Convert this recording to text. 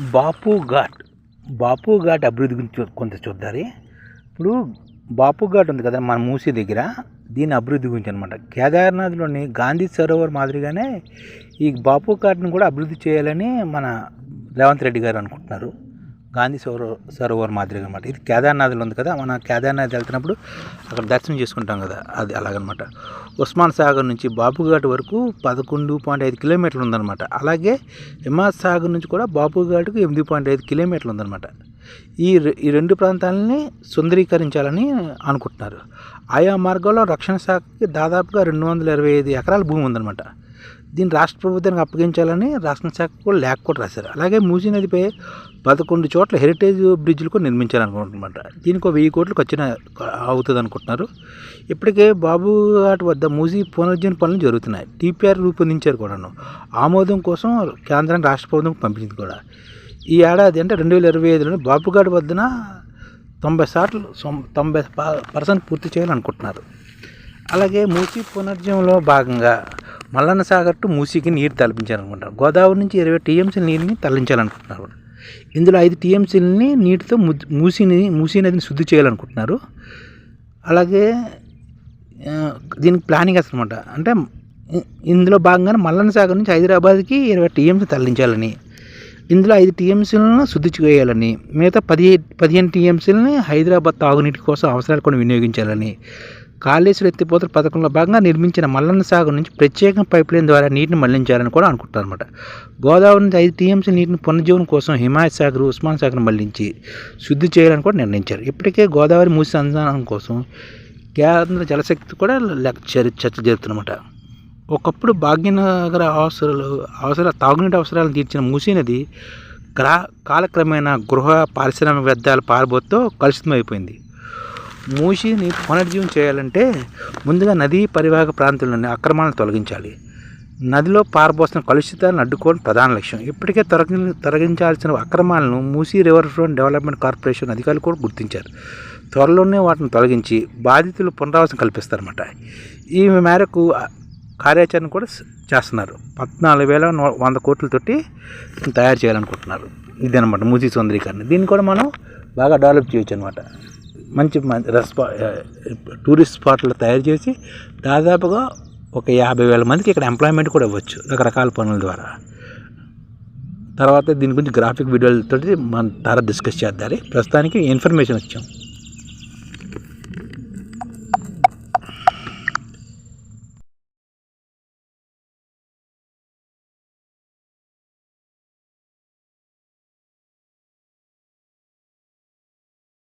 బాపు ఘాట్ బాపు ఘాట్ అభివృద్ధి గురించి కొంత చూద్దారి. ఇప్పుడు బాపు ఘాట్ ఉంది కదా మన మూసీ దగ్గర. దీని అభివృద్ధి గురించి అనమాట కేదార్నాథ్లోని గాంధీ సరోవర్ మాదిరిగానే ఈ బాపు ఘాట్ని కూడా అభివృద్ధి చేయాలని మన రేవంత్ రెడ్డి గారు అనుకుంటున్నారు. గాంధీ సరోవర్ సరోవర్ మాదిరిగా అనమాట ఇది కేదార్నాథ్లో ఉంది కదా మన కేదార్నాథ్ వెళ్తున్నప్పుడు అక్కడ దర్శనం చేసుకుంటాం కదా అది అలాగనమాట. ఉస్మాన్ సాగర్ నుంచి బాపుఘాట్ వరకు పదకొండు పాయింట్ ఐదు కిలోమీటర్లు ఉందన్నమాట. అలాగే హిమాత్ సాగర్ నుంచి కూడా బాపుఘాట్కు ఎనిమిది పాయింట్ ఐదు కిలోమీటర్లు ఉందన్నమాట. ఈ ఈ రెండు ప్రాంతాలని సుందరీకరించాలని అనుకుంటున్నారు. ఆయా మార్గాల్లో రక్షణ శాఖకి దాదాపుగా రెండు వందల ఇరవై ఐదు ఎకరాల భూమి ఉందన్నమాట. దీన్ని రాష్ట్ర ప్రభుత్వానికి అప్పగించాలని రాష్ట్ర శాఖ కూడా లేఖ కూడా రాశారు. అలాగే మూసీ నదిపై పదకొండు చోట్ల హెరిటేజ్ బ్రిడ్జ్లు కూడా నిర్మించాలనుకుంటున్నమాట దీనికి ఒక వెయ్యి కోట్లు ఖర్చున అవుతుంది అనుకుంటున్నారు ఇప్పటికే బాబు ఘాట్ వద్ద మూసీ పునరుజ్జీవన పనులు జరుగుతున్నాయి. టీపీఆర్ రూపొందించారు కూడాను. ఆమోదం కోసం కేంద్రానికి రాష్ట్ర ప్రభుత్వం పంపించింది కూడా. ఈ ఏడాది అంటే రెండు వేల ఇరవై ఐదులో బాబుఘాట్ వద్దన తొంభై శాతం తొంభై పర్సెంట్ పూర్తి చేయాలనుకుంటున్నారు. అలాగే మూసీ పునర్జీవంలో భాగంగా మల్లన్న సాగర్ టు మూసీకి నీరు తలపించాలనుకుంటారు గోదావరి నుంచి ఇరవై టీఎంసీ నీరుని తరలించాలనుకుంటున్నారు. ఇందులో ఐదు టీఎంసీలని నీటితో మూసీని మూసీ నదిని శుద్ధి చేయాలనుకుంటున్నారు. అలాగే దీనికి ప్లానింగ్ అనమాట అంటే ఇందులో భాగంగానే మల్లన్న సాగర్ నుంచి హైదరాబాద్కి ఇరవై టీఎంసీ తరలించాలని ఇందులో ఐదు టీఎంసీలను శుద్ధి చేయాలని మిగతా పది పదిహేను టీఎంసీలని హైదరాబాద్ తాగునీటి కోసం అవసరాలు కొన్ని వినియోగించాలని కాళేశ్వర ఎత్తిపోతల పథకంలో భాగంగా నిర్మించిన మల్లన్న సాగర్ నుంచి ప్రత్యేక పైప్ లైన్ ద్వారా నీటిని మళ్ళించాలని కూడా అనుకుంటారు అనమాట గోదావరి నుంచి ఐదు టీఎంసీ నీటిని పునర్జీవనం కోసం హిమాయత్ సాగర్ ఉస్మాన్ సాగర్ మళ్ళించి శుద్ధి చేయాలని కూడా నిర్ణయించారు. ఇప్పటికే గోదావరి మూసి అనుసంధానం కోసం కేంద్ర జలశక్తి కూడా లెక్క- చర్చ చర్చ ఒకప్పుడు భాగ్యనగర అవసరాలు అవసర తాగునీటి అవసరాలను తీర్చిన మూసీ నది క్రా కాలక్రమేణా గృహ పారిశ్రామిక వ్యర్థాల పారబోతో కలుషితమైపోయింది. మూసిని పునర్జీవం చేయాలంటే ముందుగా నదీ పరివాహక ప్రాంతంలోని అక్రమాలను తొలగించాలి. నదిలో పారబోసిన కలుషితాలను అడ్డుకోవడం ప్రధాన లక్ష్యం. ఇప్పటికే తొలగి తొలగించాల్సిన అక్రమాలను Musi river front development corporation అధికారులు కూడా గుర్తించారు. త్వరలోనే వాటిని తొలగించి బాధితులు పునరావాసం కల్పిస్తారన్నమాట. ఈ మేరకు కార్యాచరణ కూడా చేస్తున్నారు. పద్నాలుగు వేల నూ- వంద కోట్లతోటి తయారు చేయాలనుకుంటున్నారు. ఇదనమాట మూసి మూసీ దీన్ని కూడా మనం బాగా డెవలప్ చేయొచ్చు అనమాట మంచి మ- రెస్పా టూరిస్ట్ స్పాట్లు తయారు చేసి దాదాపుగా ఒక యాభై వేల మందికి ఇక్కడ ఎంప్లాయ్మెంట్ కూడా ఇవ్వచ్చు రకరకాల పనుల ద్వారా. తర్వాత దీని గురించి గ్రాఫిక్ వీడియోలతో మనం తర్వాత డిస్కస్ చేద్దాం ప్రస్తుతానికి ఇన్ఫర్మేషన్ వచ్చాం.